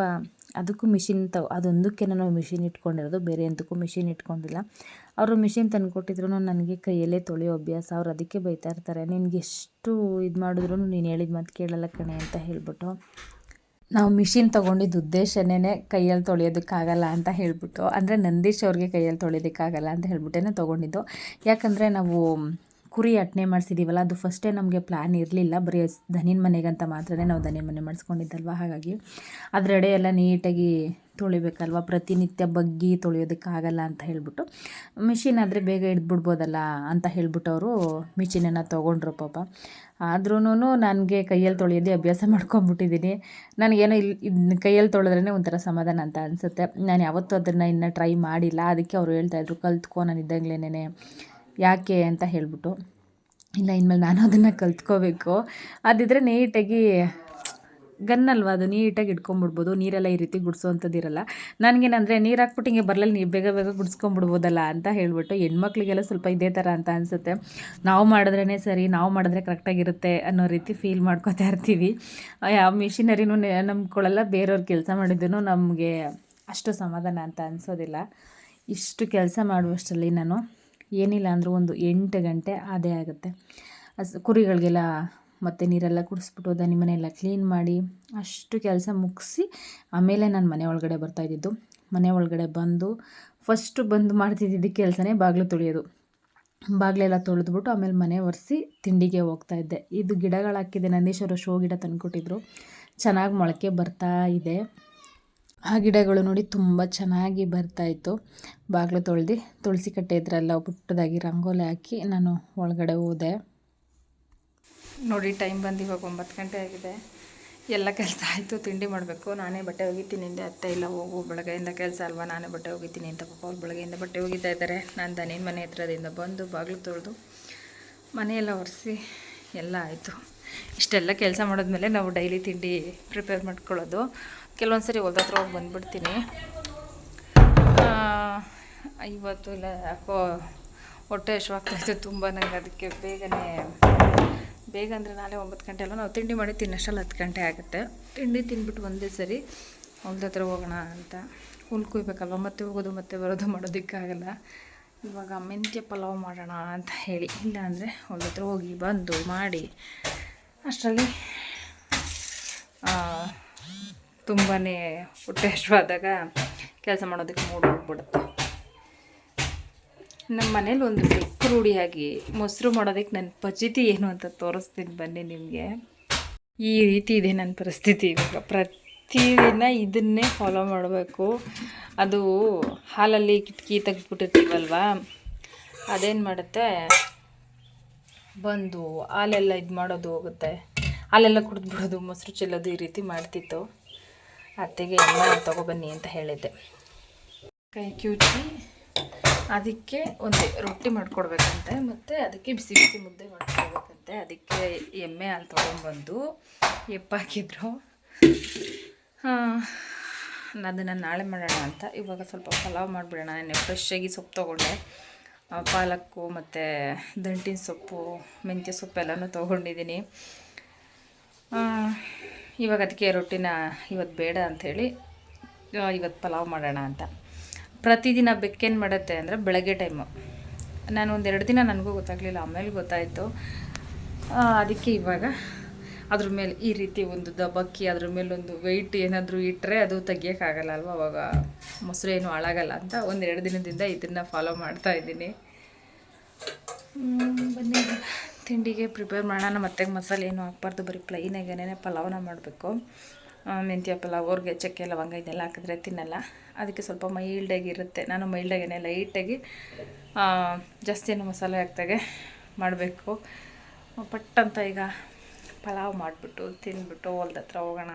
ಅದಕ್ಕೂ ಮಿಷಿನ್ ತ ಅದೊಂದಕ್ಕೆ ನಾನು ಮಿಷಿನ್ ಇಟ್ಕೊಂಡಿರೋದು, ಬೇರೆ ಎಂತಕ್ಕೂ ಮಿಷಿನ್ ಇಟ್ಕೊಂಡಿಲ್ಲ. ಅವರು ಮಿಷಿನ್ ತಂದು ಕೊಟ್ಟಿದ್ರು ನನಗೆ ಕೈಯಲ್ಲೇ ತೊಳೆಯೋ ಅಭ್ಯಾಸ, ಅವ್ರು ಅದಕ್ಕೆ ಬೈತಾ ಇರ್ತಾರೆ. ನಿನಗೆ ಎಷ್ಟು ಇದು ಮಾಡಿದ್ರು ನೀನು ಹೇಳಿದ ಮಾತು ಕೇಳಲ್ಲ ಕಣೆ ಅಂತ ಹೇಳಿಬಿಟ್ಟು, ನಾವು ಮಿಷಿನ್ ತೊಗೊಂಡಿದ್ದ ಉದ್ದೇಶನೇ ಕೈಯಲ್ಲಿ ತೊಳೆಯೋದಕ್ಕಾಗಲ್ಲ ಅಂತ ಹೇಳಿಬಿಟ್ಟು, ಅಂದರೆ ನಂದೀಶ್ ಅವ್ರಿಗೆ ಕೈಯಲ್ಲಿ ತೊಳೆಯೋದಕ್ಕಾಗಲ್ಲ ಅಂತ ಹೇಳ್ಬಿಟ್ಟೇ ತೊಗೊಂಡಿದ್ದು. ಯಾಕಂದರೆ ನಾವು ಕುರಿ ಅಟ್ನೆ ಮಾಡಿಸಿದ್ದೀವಲ್ಲ ಅದು ಫಸ್ಟೇ ನಮಗೆ ಪ್ಲ್ಯಾನ್ ಇರಲಿಲ್ಲ. ಬರೀ ದನಿನ ಮನೆಗಂತ ಮಾತ್ರನೇ ನಾವು ದನಿನ ಮನೆ ಮಾಡಿಸ್ಕೊಂಡಿದ್ದಲ್ವ? ಹಾಗಾಗಿ ಅದರೆಡೆ ಎಲ್ಲ ನೀಟಾಗಿ ತೊಳಿಬೇಕಲ್ವ? ಪ್ರತಿನಿತ್ಯ ಬಗ್ಗಿ ತೊಳೆಯೋದಕ್ಕಾಗಲ್ಲ ಅಂತ ಹೇಳ್ಬಿಟ್ಟು ಮಿಷಿನ್ ಆದರೆ ಬೇಗ ಹಿಡ್ದ್ಬಿಡ್ಬೋದಲ್ಲ ಅಂತ ಹೇಳ್ಬಿಟ್ಟು ಅವರು ಮಿಷಿನನ್ನು ತೊಗೊಂಡ್ರು ಪಾಪ. ಆದ್ರೂ ನನಗೆ ಕೈಯಲ್ಲಿ ತೊಳೆಯೋದೇ ಅಭ್ಯಾಸ ಮಾಡ್ಕೊಂಬಿಟ್ಟಿದ್ದೀನಿ ನನಗೇನೋ ಇಲ್ಲಿ ಇದನ್ನ ಕೈಯಲ್ಲಿ ತೊಳೆದ್ರೇ ಒಂಥರ ಸಮಾಧಾನ ಅಂತ ಅನಿಸುತ್ತೆ. ನಾನು ಯಾವತ್ತೂ ಅದನ್ನು ಇನ್ನೂ ಟ್ರೈ ಮಾಡಿಲ್ಲ. ಅದಕ್ಕೆ ಅವರು ಹೇಳ್ತಾಯಿದ್ರು ಕಲ್ತ್ಕೊ, ನಾನು ಇದ್ದಾಗಲೇ ಯಾಕೆ ಅಂತ ಹೇಳ್ಬಿಟ್ಟು, ಇಲ್ಲ ಇನ್ಮೇಲೆ ನಾನು ಅದನ್ನು ಕಲ್ತ್ಕೋಬೇಕು. ಅದಿದ್ರೆ ನೀಟಾಗಿ ಗನ್ ಅಲ್ವಾ ಅದು? ನೀಟಾಗಿ ಇಟ್ಕೊಂಬಿಡ್ಬೋದು. ನೀರೆಲ್ಲ ಈ ರೀತಿ ಗುಡಿಸೋವಂಥದ್ದಿರಲ್ಲ ನನಗೇನಂದರೆ ನೀರು ಹಾಕ್ಬಿಟ್ಟು ಹಿಂಗೆ ಬರಲಲ್ಲಿ ನೀವು ಬೇಗ ಬೇಗ ಗುಡಿಸ್ಕೊಂಬಿಡ್ಬೋದಲ್ಲ ಅಂತ ಹೇಳ್ಬಿಟ್ಟು ಹೆಣ್ಮಕ್ಳಿಗೆಲ್ಲ ಸ್ವಲ್ಪ ಇದೇ ಥರ ಅಂತ ಅನಿಸುತ್ತೆ. ನಾವು ಮಾಡಿದ್ರೇ ಸರಿ, ನಾವು ಮಾಡಿದ್ರೆ ಕರೆಕ್ಟಾಗಿರುತ್ತೆ ಅನ್ನೋ ರೀತಿ ಫೀಲ್ ಮಾಡ್ಕೊತಾ ಇರ್ತೀವಿ. ಯಾವ ಮಿಷಿನರಿನೂ ನಂಬ್ಕೊಳ್ಳಲ್ಲ ಬೇರೆಯವ್ರ ಕೆಲಸ ಮಾಡಿದ್ದೂ ನಮಗೆ ಅಷ್ಟು ಸಮಾಧಾನ ಅಂತ ಅನಿಸೋದಿಲ್ಲ. ಇಷ್ಟು ಕೆಲಸ ಮಾಡುವಷ್ಟರಲ್ಲಿ ನಾನು ಏನಿಲ್ಲ ಅಂದರೂ ಒಂದು ಎಂಟು ಗಂಟೆ ಅದೇ ಆಗುತ್ತೆ. ಕುರಿಗಳಿಗೆಲ್ಲ ಮತ್ತು ನೀರೆಲ್ಲ ಕುಡಿಸ್ಬಿಟ್ಟು ದನಿ ಮನೆಯೆಲ್ಲ ಕ್ಲೀನ್ ಮಾಡಿ ಅಷ್ಟು ಕೆಲಸ ಮುಗಿಸಿ ಆಮೇಲೆ ನಾನು ಮನೆ ಒಳಗಡೆ ಬರ್ತಾಯಿದ್ದಿದ್ದು ಮನೆ ಒಳಗಡೆ ಬಂದು ಫಸ್ಟು ಬಂದು ಮಾಡ್ತಿದ್ದಿದ್ದು ಕೆಲಸನೇ ಬಾಗಿಲು ತೊಳೆಯೋದು. ಬಾಗಿಲೆಲ್ಲ ತೊಳೆದ್ಬಿಟ್ಟು ಆಮೇಲೆ ಮನೆ ಒರೆಸಿ ತಿಂಡಿಗೆ ಹೋಗ್ತಾ ಇದ್ದೆ. ಇದು ಗಿಡಗಳು ಹಾಕಿದೆ ನಂದೀಶ್ವರ ಶೋ ಗಿಡ ತಂದುಕೊಟ್ಟಿದ್ರು. ಚೆನ್ನಾಗಿ ಮೊಳಕೆ ಬರ್ತಾ ಇದೆ. ಆ ಗಿಡಗಳು ನೋಡಿ ತುಂಬ ಚೆನ್ನಾಗಿ ಬರ್ತಾಯಿತ್ತು. ಬಾಗಿಲು ತೊಳೆದು, ತುಳಸಿ ಕಟ್ಟೆ ಇದ್ರೆಲ್ಲ ಪುಟ್ಟದಾಗಿ ರಂಗೋಲಿ ಹಾಕಿ ನಾನು ಒಳಗಡೆ ಹೋದೆ. ನೋಡಿ, ಟೈಮ್ ಬಂದು ಇವಾಗ ಒಂಬತ್ತು ಗಂಟೆ ಆಗಿದೆ. ಎಲ್ಲ ಕೆಲಸ ಆಯಿತು, ತಿಂಡಿ ಮಾಡಬೇಕು. ನಾನೇ ಬಟ್ಟೆ ಒಗಿತೀನಿ ಹಿಂದೆ ಅತ್ತೆ ಇಲ್ಲ, ಹೋಗು, ಬೆಳಗ್ಗೆಯಿಂದ ಕೆಲಸ ಅಲ್ವಾ? ನಾನೇ ಬಟ್ಟೆ ಒಗಿತೀನಿ ಅಂತ ಪಾಪ ಅವ್ರು ಬೆಳಗ್ಗೆಯಿಂದ ಬಟ್ಟೆ ಒಗಿತಾ ಇದ್ದಾರೆ. ನಾನು ದನೇನು ಮನೆ ಹತ್ರದಿಂದ ಬಂದು ಬಾಗಿಲು ತೊಳೆದು ಮನೆಯೆಲ್ಲ ಒರೆಸಿ ಎಲ್ಲ ಆಯಿತು. ಇಷ್ಟೆಲ್ಲ ಕೆಲಸ ಮಾಡಿದ್ಮೇಲೆ ನಾವು ಡೈಲಿ ತಿಂಡಿ ಪ್ರಿಪೇರ್ ಮಾಡ್ಕೊಳ್ಳೋದು. ಕೆಲವೊಂದು ಸರಿ ಹೊಲ್ದ ಹತ್ರ ಹೋಗಿ ಬಂದುಬಿಡ್ತೀನಿ. ಇವತ್ತು ಇಲ್ಲ ಯಾಕೋ ಹೊಟ್ಟೆ ಹಶ್ವಾಗ್ತಾಯಿತ್ತು ತುಂಬ ನಂಗೆ, ಅದಕ್ಕೆ ಬೇಗನೆ, ಬೇಗ ಅಂದರೆ ನಾಳೆ ಒಂಬತ್ತು ಗಂಟೆ ಅಲ್ಲ ನಾವು ತಿಂಡಿ ಮಾಡಿ ತಿನ್ನೋಷ್ಟಲ್ಲಿ ಹತ್ತು ಗಂಟೆ ಆಗುತ್ತೆ. ತಿಂಡಿ ತಿಂದ್ಬಿಟ್ಟು ಒಂದೇ ಸರಿ ಹೊಲ್ದ ಹತ್ರ ಹೋಗೋಣ ಅಂತ. ಹುಲ್ ಕುಯ್ಬೇಕಲ್ವ? ಮತ್ತೆ ಹೋಗೋದು, ಮತ್ತೆ ಬರೋದು ಮಾಡೋದಕ್ಕಾಗಲ್ಲ. ಇವಾಗ ಮೆಂತ್ಯ ಪಲಾವ್ ಮಾಡೋಣ ಅಂತ ಹೇಳಿ. ಇಲ್ಲ ಅಂದರೆ ಹೊಲ್ದ ಹತ್ರ ಹೋಗಿ ಬಂದು ಮಾಡಿ, ಅಷ್ಟರಲ್ಲಿ ತುಂಬಾ ಹೊಟ್ಟೆ ಕೆಲಸ ಮಾಡೋದಕ್ಕೆ ಮೂಡ್ ಹೋಗ್ಬಿಡುತ್ತೆ. ನಮ್ಮ ಮನೇಲಿ ಒಂದು ಬೆಕ್ಕು ರೂಢಿಯಾಗಿ ಮೊಸರು ಮಾಡೋದಕ್ಕೆ ನನ್ನ ಪಚಿತಿ ಏನು ಅಂತ ತೋರಿಸ್ತೀನಿ ಬನ್ನಿ ನಿಮಗೆ. ಈ ರೀತಿ ಇದೆ ನನ್ನ ಪರಿಸ್ಥಿತಿ ಇವಾಗ. ಪ್ರತಿದಿನ ಇದನ್ನೇ ಫಾಲೋ ಮಾಡಬೇಕು. ಅದು ಹಾಲಲ್ಲಿ ಕಿಟಕಿ ತೆಗೆದ್ಬಿಟ್ಟಿರ್ತೀವಲ್ವ? ಅದೇನು ಮಾಡುತ್ತೆ? ಬಂದು ಹಾಲೆಲ್ಲ ಇದು ಮಾಡೋದು ಹೋಗುತ್ತೆ. ಹಾಲೆಲ್ಲ ಕುಡಿದ್ಬಿಡೋದು, ಮೊಸರು ಚೆಲ್ಲೋದು ಈ ರೀತಿ ಮಾಡ್ತಿತ್ತು. ಅತ್ತೆಗೆ ಎಲ್ಲ ತೊಗೊಬನ್ನಿ ಅಂತ ಹೇಳಿದ್ದೆ. ಕೈ ಕ್ಯೂಚಿ ಅದಕ್ಕೆ ಒಂದು ರೊಟ್ಟಿ ಮಾಡ್ಕೊಡ್ಬೇಕಂತೆ, ಮತ್ತು ಅದಕ್ಕೆ ಬಿಸಿ ಬಿಸಿ ಮುದ್ದೆ ಮಾಡ್ಕೊಡ್ಬೇಕಂತೆ. ಅದಕ್ಕೆ ಎಮ್ಮೆ ಹಾಲು ತೊಗೊಂಡ್ಬಂದು ಎಪ್ಪಾಕಿದ್ರು ಅದನ್ನು ನಾಳೆ ಮಾಡೋಣ ಅಂತ. ಇವಾಗ ಸ್ವಲ್ಪ ಪಲಾವ್ ಮಾಡಿಬಿಡೋಣ. ನೆನ್ನೆ ಫ್ರೆಶ್ಶಾಗಿ ಸೊಪ್ಪು ತೊಗೊಂಡೆ. ಪಾಲಕ್ಕು ಮತ್ತು ದಂಟಿನ ಸೊಪ್ಪು, ಮೆಂತ್ಯ ಸೊಪ್ಪು ಎಲ್ಲನೂ ತೊಗೊಂಡಿದ್ದೀನಿ. ಇವಾಗ ಅದಕ್ಕೆ ರೊಟ್ಟಿನ ಇವತ್ತು ಬೇಡ ಅಂಥೇಳಿ ಇವತ್ತು ಪಲಾವ್ ಮಾಡೋಣ ಅಂತ. ಪ್ರತಿದಿನ ಬೆಕ್ಕೇನು ಮಾಡುತ್ತೆ ಅಂದರೆ ಬೆಳಗ್ಗೆ ಟೈಮು ನಾನು ಒಂದೆರಡು ದಿನ ನನಗೂ ಗೊತ್ತಾಗಲಿಲ್ಲ, ಆಮೇಲೆ ಗೊತ್ತಾಯಿತು. ಅದಕ್ಕೆ ಇವಾಗ ಅದ್ರ ಮೇಲೆ ಈ ರೀತಿ ಒಂದು ದಬಕ್ಕಿ, ಅದ್ರ ಮೇಲೆ ಒಂದು ವೆಯ್ಟ್ ಏನಾದರೂ ಇಟ್ಟರೆ ಅದು ತೆಗಿಯೋಕ್ಕಾಗಲ್ಲ ಅಲ್ವಾ? ಅವಾಗ ಮೊಸರು ಏನು ಹಾಳಾಗಲ್ಲ ಅಂತ ಒಂದೆರಡು ದಿನದಿಂದ ಇದನ್ನು ಫಾಲೋ ಮಾಡ್ತಾ ಇದ್ದೀನಿ. ಬನ್ನಿ. ತಿಂಡಿಗೆ ಪ್ರಿಪೇರ್ ಮಾಡೋಣ. ಮತ್ತೆ ಮಸಾಲೆ ಏನು ಹಾಕ್ಬಾರ್ದು. ಬರೀ ಪ್ಲೈನಾಗೇನೆ ಪಲಾವ್ನ ಮಾಡಬೇಕು. ಮೆಂತ್ಯ ಪಲಾವ್, ಅವ್ರಿಗೆ ಚಕ್ಕೆ ಲವಂಗ ಇದೆಲ್ಲ ಹಾಕಿದ್ರೆ ತಿನ್ನಲ್ಲ. ಅದಕ್ಕೆ ಸ್ವಲ್ಪ ಮೈಲ್ಡಾಗಿ ಇರುತ್ತೆ. ನಾನು ಮೈಲ್ಡಾಗೇನೆ ಲೈಟಾಗಿ ಜಾಸ್ತಿ ಏನು ಮಸಾಲೆ ಹಾಕ್ದಾಗೆ ಮಾಡಬೇಕು. ಪಟ್ಟಂತ ಈಗ ಪಲಾವ್ ಮಾಡಿಬಿಟ್ಟು ತಿಂದ್ಬಿಟ್ಟು ಹೊಲ್ದ ಹತ್ರ ಹೋಗೋಣ.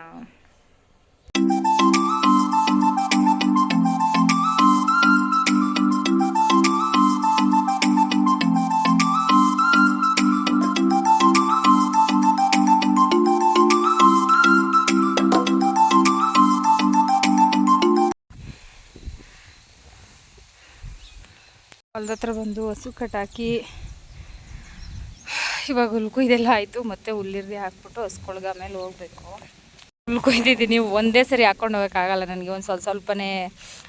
ಹೊಲ್ದ ಹತ್ರ ಬಂದು ಹಸು ಕಟ್ಟಾಕಿ ಇವಾಗ ಹುಲ್ಕು ಇದೆಲ್ಲ ಆಯಿತು, ಮತ್ತೆ ಹುಲ್ಲಿರ್ದೆ ಹಾಕ್ಬಿಟ್ಟು ಹಸ್ಕೊಳ್ಗೆ ಆಮೇಲೆ ಹೋಗ್ಬೇಕು. ಹುಲ್ಕು ಕೊಯ್ದಿದ್ದೀನಿ, ಒಂದೇ ಸರಿ ಹಾಕೊಂಡು ಹೋಗೋಕ್ಕಾಗಲ್ಲ ನನಗೆ, ಒಂದು ಸ್ವಲ್ಪ ಸ್ವಲ್ಪನೇ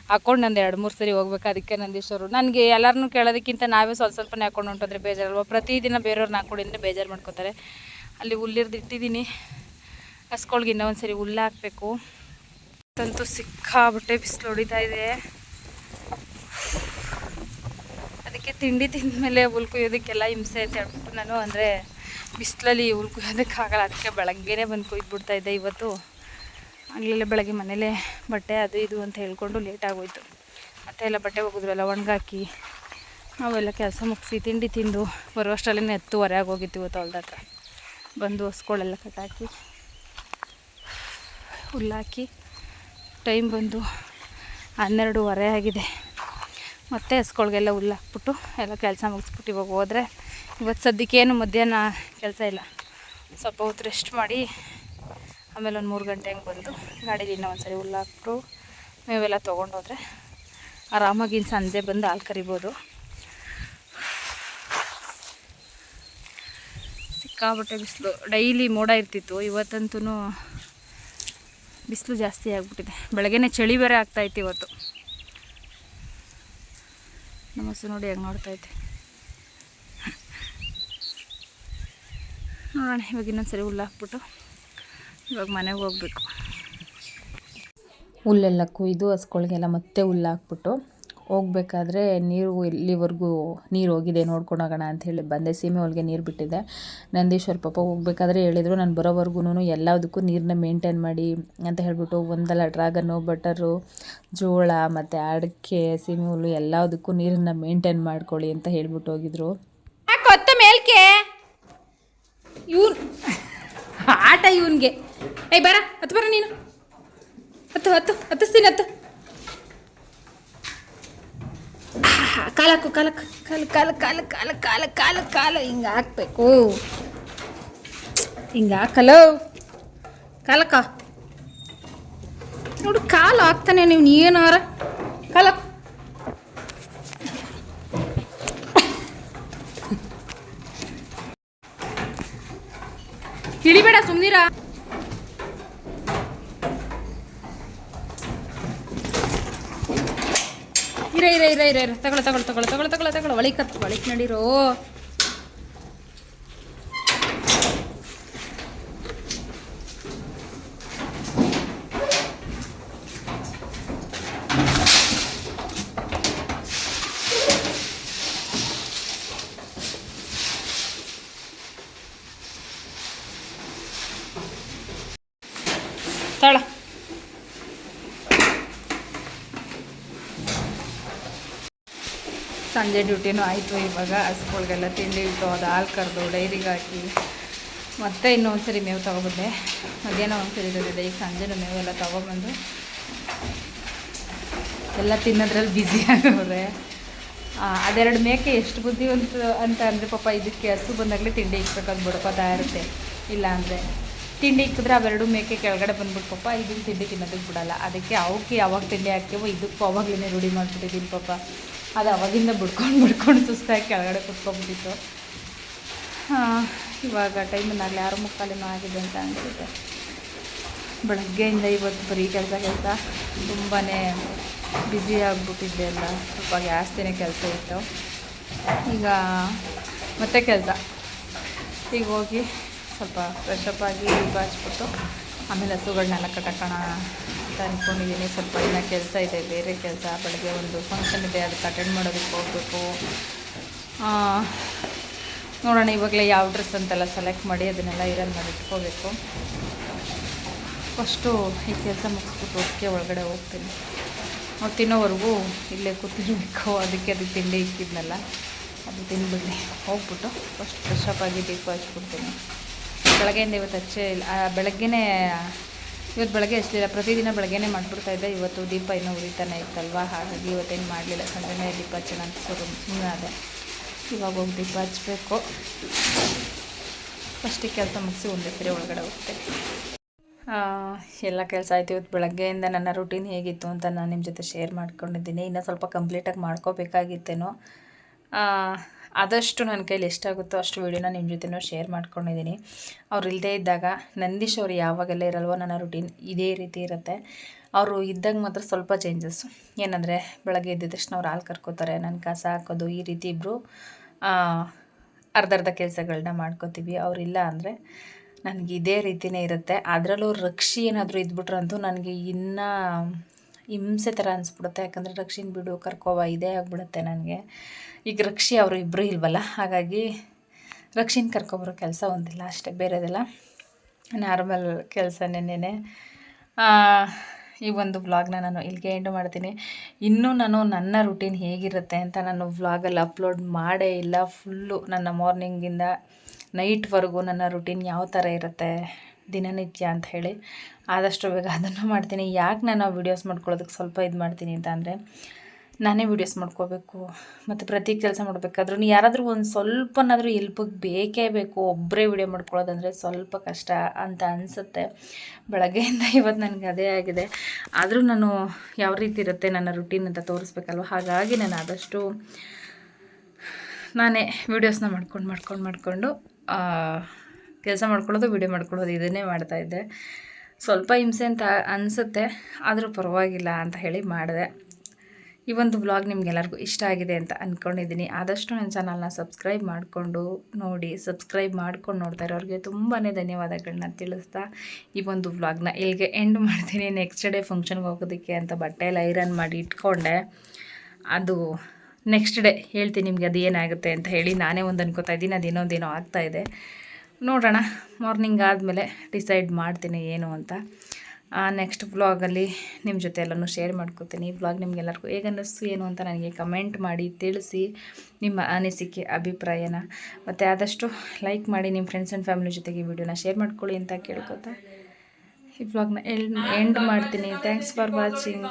ಹಾಕೊಂಡು ನಂದು ಎರಡು ಮೂರು ಸರಿ ಹೋಗ್ಬೇಕು ಅದಕ್ಕೆ ನಂದೀಶ್ವರು ನನಗೆ ಎಲ್ಲರನ್ನೂ ಕೇಳೋದಕ್ಕಿಂತ ನಾವೇ ಸ್ವಲ್ಪ ಸ್ವಲ್ಪನೇ ಹಾಕೊಂಡು ಹೊಂಟೋದ್ರೆ ಬೇಜಾರಲ್ವ? ಪ್ರತಿದಿನ ಬೇರೆಯವ್ರನ್ನ ಹಾಕ್ಕೊಡಿದ್ರೆ ಬೇಜಾರು ಮಾಡ್ಕೋತಾರೆ. ಅಲ್ಲಿ ಹುಲ್ಲಿರ್ದು ಇಟ್ಟಿದ್ದೀನಿ ಹಸ್ಕೊಳ್ಗೆ ಇನ್ನೂ ಒಂದು ಸರಿ ಹುಲ್ಲು ಹಾಕಬೇಕು. ಅಂತೂ ಸಿಕ್ಕಾಬಿಟ್ಟೆ ಬಿಸಿಲು ಹೊಡಿತಾ ಇದೆ. ಅದಕ್ಕೆ ತಿಂಡಿ ತಿಂದಮೇಲೆ ಹುಲ್ ಕುಯ್ಯೋದಕ್ಕೆಲ್ಲ ಹಿಂಸೆ ಅಂತ ಹೇಳ್ಬಿಟ್ಟು ನಾನು ಅಂದರೆ ಬಿಸಿಲಲ್ಲಿ ಹುಲ್ ಕುಯ್ಯೋದಕ್ಕಾಗಲ್ಲ. ಅದಕ್ಕೆ ಬೆಳಗ್ಗೆನೇ ಬಂದು ಕುಯ್ದುಬಿಡ್ತಾ ಇದ್ದೆ ಇವತ್ತು. ಆಗಲಿಲ್ಲ ಬೆಳಗ್ಗೆ ಮನೇಲೇ ಬಟ್ಟೆ ಅದು ಇದು ಅಂತ ಹೇಳ್ಕೊಂಡು ಲೇಟ್ ಆಗೋಯ್ತು. ಮತ್ತೆ ಎಲ್ಲ ಬಟ್ಟೆ ಹೋಗಿದ್ರಲ್ಲ ಒಣಗಾಕಿ, ನಾವೆಲ್ಲ ಕೆಲಸ ಮುಗಿಸಿ ತಿಂಡಿ ತಿಂದು ಬರುವಷ್ಟರಲ್ಲೇ ಹತ್ತುವರೆ ಆಗೋಗಿತ್ತು ಇವತ್ತು ಹೊಲ್ದ ಹತ್ರ. ಬಂದು ಹಸ್ಗಳೆಲ್ಲ ಕಟ್ಟಾಕಿ, ಹುಲ್ಲಾಕಿ, ಟೈಮ್ ಬಂದು ಹನ್ನೆರಡೂವರೆ ಆಗಿದೆ. ಮತ್ತೆ ಹಸ್ಗಳ್ಗೆಲ್ಲ ಹುಲ್ಲು ಹಾಕ್ಬಿಟ್ಟು ಎಲ್ಲ ಕೆಲಸ ಮುಗಿಸ್ಬಿಟ್ಟು ಇವಾಗ ಹೋದರೆ ಇವತ್ತು ಸದ್ಯಕ್ಕೇನು ಮಧ್ಯಾಹ್ನ ಕೆಲಸ ಇಲ್ಲ. ಸ್ವಲ್ಪ ಹೊತ್ತು ರೆಸ್ಟ್ ಮಾಡಿ ಆಮೇಲೆ ಒಂದು ಮೂರು ಗಂಟೆ ಹಂಗೆ ಬಂದು ಗಾಡೀಲಿ ಇನ್ನೂ ಒಂದ್ಸರಿ ಹುಲ್ಲು ಹಾಕ್ಬಿಟ್ಟು ಮೇವೆಲ್ಲ ತೊಗೊಂಡೋದ್ರೆ ಆರಾಮಾಗಿ ಸಂಜೆ ಬಂದು ಹಾಲು ಕರಿಬೋದು. ಸಿಕ್ಕಾಬಟ್ಟೆ ಬಿಸಿಲು. ಡೈಲಿ ಮೋಡ ಇರ್ತಿತ್ತು. ಇವತ್ತಂತೂ ಬಿಸಿಲು ಜಾಸ್ತಿ ಆಗಿಬಿಟ್ಟಿದೆ. ಬೆಳಗ್ಗೆನೆ ಚಳಿ ಬೇರೆ ಆಗ್ತಾಯಿತ್ತು ಇವತ್ತು. ನಮಸ್ತೆ ನೋಡಿ ಹೆಂಗೆ ನೋಡ್ತೈತೆ ನೋಡೋಣ, ಇವಾಗ ಇನ್ನೊಂದ್ಸರಿ ಹುಲ್ಲು ಹಾಕ್ಬಿಟ್ಟು ಇವಾಗ ಮನೆಗೆ ಹೋಗ್ಬೇಕು. ಹುಲ್ಲೆಲ್ಲ ಕೊಯ್ದು ಹಸ್ಗಳಿಗೆಲ್ಲ ಮತ್ತೆ ಹುಲ್ಲು ಹಾಕ್ಬಿಟ್ಟು ಹೋಗ್ಬೇಕಾದ್ರೆ ನೀರು ಇಲ್ಲಿವರೆಗೂ ನೀರು ಹೋಗಿದೆ, ನೋಡ್ಕೊಂಡು ಹೋಗೋಣ ಅಂತ ಹೇಳಿ ಬಂದೆ. ಸೀಮೆ ಒಳಗೆ ನೀರು ಬಿಟ್ಟಿದ್ದೆ ನಂದೀಶ್ವರ್ ಪಾಪ ಹೋಗ್ಬೇಕಾದ್ರೆ ಹೇಳಿದರು, ನಾನು ಬರೋವರೆಗೂ ಎಲ್ಲದಕ್ಕೂ ನೀರನ್ನ ಮೇಂಟೈನ್ ಮಾಡಿ ಅಂತ ಹೇಳಿಬಿಟ್ಟು ಒಂದಲ್ಲ ಡ್ರಾಗನ್ನು ಬಟರು, ಜೋಳ ಮತ್ತು ಅಡಿಕೆ, ಸೀಮೆ ಹುಲ್ಲು ಎಲ್ಲದಕ್ಕೂ ನೀರನ್ನು ಮೇಂಟೈನ್ ಮಾಡ್ಕೊಳ್ಳಿ ಅಂತ ಹೇಳ್ಬಿಟ್ಟು ಹೋಗಿದ್ರು. ಮೇಲ್ಕೆ? ಇವನ್ ಆಟ ಇವನ್ಗೆ. ಏಯ್, ಬರ, ಹತ್ತು ಬರ ನೀನು. ಹತ್ತು ಹತ್ತು, ಹತ್ತಿಸ್ತೀನಿ, ಹತ್ತು. ಕಾಲಕ್ಕು ಕಾಲಕ್ಕು, ಕಾಲು ಕಾಲು ಕಾಲು ಕಾಲು ಕಾಲು ಕಾಲು ಕಾಲು. ಹಿಂಗೆ ಹಾಕ್ಬೇಕು. ಹಿಂಗೆ ಹಾಕಲು. ಕಾಲಕ್ಕ. ನೋಡು, ಕಾಲು ಹಾಕ್ತಾನೆ ನೀವು ಏನಾರ. ಕಾಲಕ್ಕ ಇಳಿಬೇಡ, ಸುಮ್ನಿರ. ಇರ ಇರ ಇರ ಇರ. ಇರ ತಗೊಳ ತಗೊಳ ತಗೊಳ ತಗೊಳ ತಗೊಳ ತಗೊಳ ಒಳಿಕ್ ಒಳಿಕ್ ನಡೀರೋ. ಸಂಜೆ ಡ್ಯೂಟಿನೂ ಆಯಿತು, ಇವಾಗ ಹಸ್ಗಳಿಗೆಲ್ಲ ತಿಂಡಿ ಇಟ್ಟು ಅದು ಹಾಲು ಕರೆದು ಡೈರಿಗೆ ಹಾಕಿ. ಮತ್ತೆ ಇನ್ನೊಂದು ಸರಿ ಮೇವು ತೊಗೊಬಂದೆ. ಮಧ್ಯಾಹ್ನ ಒಂದ್ಸರಿ ಸರಿ ತಂದಿದ್ದೆ ಈಗ ಸಂಜೆನೂ ಮೇವೆಲ್ಲ ತೊಗೊಬಂದು. ಎಲ್ಲ ತಿನ್ನೋದ್ರಲ್ಲಿ ಬ್ಯುಸಿ ಆಗೋರೆ ಅದೆರಡು ಮೇಕೆ ಎಷ್ಟು ಬುದ್ಧಿವಂತ ಅಂತ ಅಂದರೆ ಪಾಪ ಇದಕ್ಕೆ ಹಸು ಬಂದಾಗಲೇ ತಿಂಡಿ ಇಕ್ಬೇಕಾದ್ ಬಡ್ಕೋತಾ ಇರುತ್ತೆ ಇಲ್ಲ ಅಂದರೆ ತಿಂಡಿ ಇಕ್ಕಿದ್ರೆ ಅವೆರಡು ಮೇಕೆ ಕೆಳಗಡೆ ಬಂದ್ಬಿಟ್ಟು ಪಾಪ ಇದನ್ನು ತಿಂಡಿ ತಿನ್ನೋದಕ್ಕೆ ಬಿಡಲ್ಲ. ಅದಕ್ಕೆ ಅವಕ್ಕೆ ಯಾವಾಗ ತಿಂಡಿ ಹಾಕ್ತೀವೋ ಇದಕ್ಕೂ ಅವಾಗಲೇ ರೂಢಿ ಮಾಡಿಬಿಟ್ಟಿದ್ದೀನಿ ಪಾಪ. ಅದು ಅವಾಗಿಂದ ಬಿಡ್ಕೊಂಡು ಬಿಡ್ಕೊಂಡು ಸುಸ್ತಾಗಿ ಕೆಳಗಡೆ ಕುತ್ಕೊಂಡ್ಬಿಟ್ಟಿತ್ತು. ಇವಾಗ ಟೈಮನ್ನಾಗಲಿ ಯಾರು ಮುಕ್ಕಾಲೇನೋ ಆಗಿದೆ ಅಂತ ಅನಿಸುತ್ತೆ. ಬೆಳಗ್ಗೆಯಿಂದ ಇವತ್ತು ಬರೀ ಕೆಲಸ ಕೆಲಸ. ತುಂಬಾ ಬ್ಯುಸಿ ಆಗಿಬಿಟ್ಟಿದ್ದೆ ಎಲ್ಲ ಸ್ವಲ್ಪ ಜಾಸ್ತಿನೇ ಕೆಲಸ ಇತ್ತು. ಈಗ ಮತ್ತೆ ಕೆಲಸ. ಈಗ ಹೋಗಿ ಸ್ವಲ್ಪ ಫ್ರೆಶ್ ಅಪ್ ಆಗಿ ದೀಪ ಹಚ್ಬಿಟ್ಟು ಆಮೇಲೆ ಹಸುಗಳನ್ನೆಲ್ಲ ಕಟ್ಟಾಕೋಣ ಅಂತ ಅಂದ್ಕೊಂಡಿದ್ದೀನಿ ಸ್ವಲ್ಪ ದಿನ ಕೆಲಸ ಇದೆ, ಬೇರೆ ಕೆಲಸ. ಬೆಳಗ್ಗೆ ಒಂದು ಫಂಕ್ಷನ್ ಇದೆ, ಅದಕ್ಕೆ ಅಟೆಂಡ್ ಮಾಡೋದಕ್ಕೆ ಹೋಗಬೇಕು. ನೋಡೋಣ, ಇವಾಗಲೇ ಯಾವ ಡ್ರೆಸ್ ಅಂತೆಲ್ಲ ಸೆಲೆಕ್ಟ್ ಮಾಡಿ ಅದನ್ನೆಲ್ಲ ಐರನ್ ಮಾಡಿ ಇಟ್ಕೋಬೇಕು. ಫಸ್ಟು ಈ ಕೆಲಸ ಮುಗಿಸ್ಬಿಟ್ಟು ಅದಕ್ಕೆ ಒಳಗಡೆ ಹೋಗ್ತೀನಿ. ಅವ್ರು ತಿನ್ನೋವರೆಗೂ ಇಲ್ಲೇ ಕೂತಿರ್ಬೇಕು. ಅದಕ್ಕೆ ಅದು ತಿಂಡಿ ಇಕ್ಕಿದ್ನಲ್ಲ, ಅದು ತಿನ್ಬಿಟ್ಟು ಹೋಗ್ಬಿಟ್ಟು ಫಸ್ಟ್ ಫ್ರೆಶ್ ಅಪ್ ಆಗಿ ದೀಪ ಹಚ್ಬಿಡ್ತೀನಿ ಬೆಳಗ್ಗೆಯಿಂದ ಇವತ್ತು ಹಚ್ಚೇ ಇಲ್ಲ ಬೆಳಗ್ಗೆನೇ ಇವತ್ತು ಬೆಳಗ್ಗೆ ಹಚ್ಚಲಿಲ್ಲ ಪ್ರತಿದಿನ ಬೆಳಗ್ಗೆನೇ ಮಾಡಿಬಿಡ್ತಾ ಇದ್ದೆ. ಇವತ್ತು ದೀಪ ಇನ್ನೂ ಉರಿತಾನೆ ಇತ್ತಲ್ವ? ಹಾಗಾಗಿ ಇವತ್ತೇನು ಮಾಡಲಿಲ್ಲ. ಸಂಜೆನೇ ದೀಪ ಚೆನ್ನಾಗಿ ಸುಮ್ಮನೆ ಅದೇ ಇವಾಗ ಹೋಗಿ ದೀಪ ಹಚ್ಚಬೇಕು. ಫಸ್ಟಿಗೆ ಕೆಲಸ ಮುಗಿಸಿ ಒಂದೇ ಸರಿ ಒಳಗಡೆ ಹೋಗ್ತೇನೆ ಎಲ್ಲ ಕೆಲಸ ಆಯಿತು. ಇವತ್ತು ಬೆಳಗ್ಗೆಯಿಂದ ನನ್ನ ರುಟೀನ್ ಹೇಗಿತ್ತು ಅಂತ ನಾನು ನಿಮ್ಮ ಜೊತೆ ಶೇರ್ ಮಾಡ್ಕೊಂಡಿದ್ದೀನಿ. ಇನ್ನೂ ಸ್ವಲ್ಪ ಕಂಪ್ಲೀಟಾಗಿ ಮಾಡ್ಕೋಬೇಕಾಗಿತ್ತೇನೋ. ಆದಷ್ಟು ನನ್ನ ಕೈಲಿ ಎಷ್ಟಾಗುತ್ತೋ ಅಷ್ಟು ವೀಡಿಯೋನ ನಿಮ್ಮ ಜೊತೆನೂ ಶೇರ್ ಮಾಡ್ಕೊಂಡಿದ್ದೀನಿ. ಅವ್ರು ಇಲ್ಲದೇ ಇದ್ದಾಗ ನಂದೀಶ್ ಅವ್ರು ಯಾವಾಗೆಲ್ಲ ಇರಲ್ವೋ ನನ್ನ ರುಟೀನ್ ಇದೇ ರೀತಿ ಇರುತ್ತೆ. ಅವರು ಇದ್ದಾಗ ಮಾತ್ರ ಸ್ವಲ್ಪ ಚೇಂಜಸ್ಸು ಏನಂದರೆ ಬೆಳಗ್ಗೆ ಎದ್ದ ತಕ್ಷಣ ಅವ್ರು ಹಾಲು ಕರ್ಕೋತಾರೆ, ನಾನು ಕಸ ಹಾಕೋದು, ಈ ರೀತಿ ಇಬ್ಬರು ಅರ್ಧ ಅರ್ಧ ಕೆಲಸಗಳನ್ನ ಮಾಡ್ಕೋತೀವಿ. ಅವರಿಲ್ಲ ಅಂದರೆ ನನಗೆ ಇದೇ ರೀತಿಯೇ ಇರುತ್ತೆ. ಅದರಲ್ಲೂ ರಕ್ಷಿ ಏನಾದರೂ ಇದ್ಬಿಟ್ರಂತೂ ನನಗೆ ಇನ್ನೂ ಹಿಂಸೆ ಥರ ಅನಿಸ್ಬಿಡುತ್ತೆ. ಯಾಕಂದರೆ ರಕ್ಷಿನ ಬಿಡು, ಕರ್ಕೋವ, ಇದೇ ಆಗಿಬಿಡುತ್ತೆ ನನಗೆ. ಈಗ ರಕ್ಷಿ ಅವರು ಇಬ್ಬರು ಇಲ್ವಲ್ಲ? ಹಾಗಾಗಿ ರಕ್ಷಿನ ಕರ್ಕೊಬರೋ ಕೆಲಸ ಒಂದಿಲ್ಲ, ಅಷ್ಟೇ ಬೇರೆದೆಲ್ಲ. ನಾರ್ಮಲ್ ಕೆಲಸ ನೆನ್ನೆ ಈ ಒಂದು ವ್ಲಾಗ್ನ ನಾನು ಇಲ್ಲಿಗೆ ಎಂಡು ಮಾಡ್ತೀನಿ. ಇನ್ನೂ ನಾನು ನನ್ನ ರುಟೀನ್ ಹೇಗಿರುತ್ತೆ ಅಂತ ನಾನು ವ್ಲಾಗಲ್ಲಿ ಅಪ್ಲೋಡ್ ಮಾಡೇ ಇಲ್ಲ. ಫುಲ್ಲು ನನ್ನ ಮಾರ್ನಿಂಗಿಂದ ನೈಟ್ವರೆಗೂ ನನ್ನ ರುಟೀನ್ ಯಾವ ಥರ ಇರುತ್ತೆ? ದಿನನಿತ್ಯ ಅಂತ ಹೇಳಿ ಆದಷ್ಟು ಬೇಗ ಅದನ್ನು ಮಾಡ್ತೀನಿ. ಯಾಕೆ ನಾನು ವೀಡಿಯೋಸ್ ಮಾಡ್ಕೊಳ್ಳೋದಕ್ಕೆ ಸ್ವಲ್ಪ ಇದು ಮಾಡ್ತೀನಿ ಅಂತ ಅಂದರೆ, ನಾನೇ ವೀಡಿಯೋಸ್ ಮಾಡ್ಕೋಬೇಕು, ಮತ್ತು ಪ್ರತಿ ಕೆಲಸ ಮಾಡಬೇಕಾದ್ರೂ ಯಾರಾದರೂ ಒಂದು ಸ್ವಲ್ಪನಾದರೂ ಎಲ್ಪಿಗೆ ಬೇಕೇ ಬೇಕು ಒಬ್ಬರೇ ವೀಡಿಯೋ ಮಾಡ್ಕೊಳ್ಳೋದಂದರೆ ಸ್ವಲ್ಪ ಕಷ್ಟ ಅಂತ ಅನಿಸುತ್ತೆ. ಬೆಳಗ್ಗೆಯಿಂದ ಇವತ್ತು ನನಗೆ ಅದೇ ಆಗಿದೆ. ಆದರೂ ನಾನು ಯಾವ ರೀತಿ ಇರುತ್ತೆ ನನ್ನ ರುಟೀನ್ ಅಂತ ತೋರಿಸ್ಬೇಕಲ್ವ? ಹಾಗಾಗಿ ನಾನು ಆದಷ್ಟು ನಾನೇ ವೀಡಿಯೋಸ್ನ ಮಾಡ್ಕೊಂಡು ಮಾಡ್ಕೊಂಡು ಮಾಡಿಕೊಂಡು ಕೆಲಸ ಮಾಡ್ಕೊಳ್ಳೋದು, ವೀಡಿಯೋ ಮಾಡ್ಕೊಳ್ಳೋದು ಇದನ್ನೇ ಮಾಡ್ತಾ ಇದ್ದೆ. ಸ್ವಲ್ಪ ಹಿಂಸೆ ಅಂತ ಅನಿಸುತ್ತೆ, ಆದರೂ ಪರವಾಗಿಲ್ಲ ಅಂತ ಹೇಳಿ ಮಾಡಿದೆ. ಈ ಒಂದು ವ್ಲಾಗ್ ನಿಮಗೆಲ್ಲರಿಗೂ ಇಷ್ಟ ಆಗಿದೆ ಅಂತ ಅಂದ್ಕೊಂಡಿದ್ದೀನಿ ಆದಷ್ಟು ನನ್ನ ಚಾನಲ್ನ ಸಬ್ಸ್ಕ್ರೈಬ್ ಮಾಡಿಕೊಂಡು ನೋಡಿ ಸಬ್ಸ್ಕ್ರೈಬ್ ಮಾಡ್ಕೊಂಡು ನೋಡ್ತಾ ಇರೋರಿಗೆ ತುಂಬಾ ಧನ್ಯವಾದಗಳನ್ನ ತಿಳಿಸ್ತಾ ಈ ಒಂದು ವ್ಲಾಗ್ನ ಇಲ್ಲಿಗೆ ಎಂಡ್ ಮಾಡ್ತೀನಿ. ನೆಕ್ಸ್ಟ್ ಡೇ ಫಂಕ್ಷನ್ಗೆ ಹೋಗೋದಕ್ಕೆ ಅಂತ ಬಟ್ಟೆ ಎಲ್ಲ ಐರನ್ ಮಾಡಿ ಇಟ್ಕೊಂಡೆ. ಅದು ನೆಕ್ಸ್ಟ್ ಡೇ ಹೇಳ್ತೀನಿ ನಿಮಗೆ ಅದು ಏನಾಗುತ್ತೆ ಅಂತ ಹೇಳಿ ನಾನೇ ಒಂದು ಅನ್ಕೋತಾ ಇದ್ದೀನಿ ಅದು ಇನ್ನೊಂದೇನೋ ಆಗ್ತಾಯಿದೆ ನೋಡೋಣ. ಮಾರ್ನಿಂಗ್ ಆದಮೇಲೆ ಡಿಸೈಡ್ ಮಾಡ್ತೀನಿ ಏನು ಅಂತ. ನೆಕ್ಸ್ಟ್ ವ್ಲಾಗಲ್ಲಿ ನಿಮ್ಮ ಜೊತೆ ಎಲ್ಲನೂ ಶೇರ್ ಮಾಡ್ಕೋತೀನಿ. ಈ ವ್ಲಾಗ್ ನಿಮಗೆಲ್ಲರಿಗೂ ಹೇಗೆ ಅನ್ನಿಸ್ತು, ಏನು ಅಂತ ನನಗೆ ಕಮೆಂಟ್ ಮಾಡಿ, ತಿಳಿಸಿ ನಿಮ್ಮ ಅನಿಸಿಕೆ, ಅಭಿಪ್ರಾಯನ. ಮತ್ತು ಆದಷ್ಟು ಲೈಕ್ ಮಾಡಿ ನಿಮ್ಮ ಫ್ರೆಂಡ್ಸ್ ಆ್ಯಂಡ್ ಫ್ಯಾಮಿಲಿ ಜೊತೆಗೆ ವಿಡಿಯೋನ ಶೇರ್ ಮಾಡ್ಕೊಳ್ಳಿ ಅಂತ ಕೇಳ್ಕೊತಾ. ಈ ವ್ಲಾಗ್ನ ಎಂಡ್ ಮಾಡ್ತೀನಿ. Thanks for watching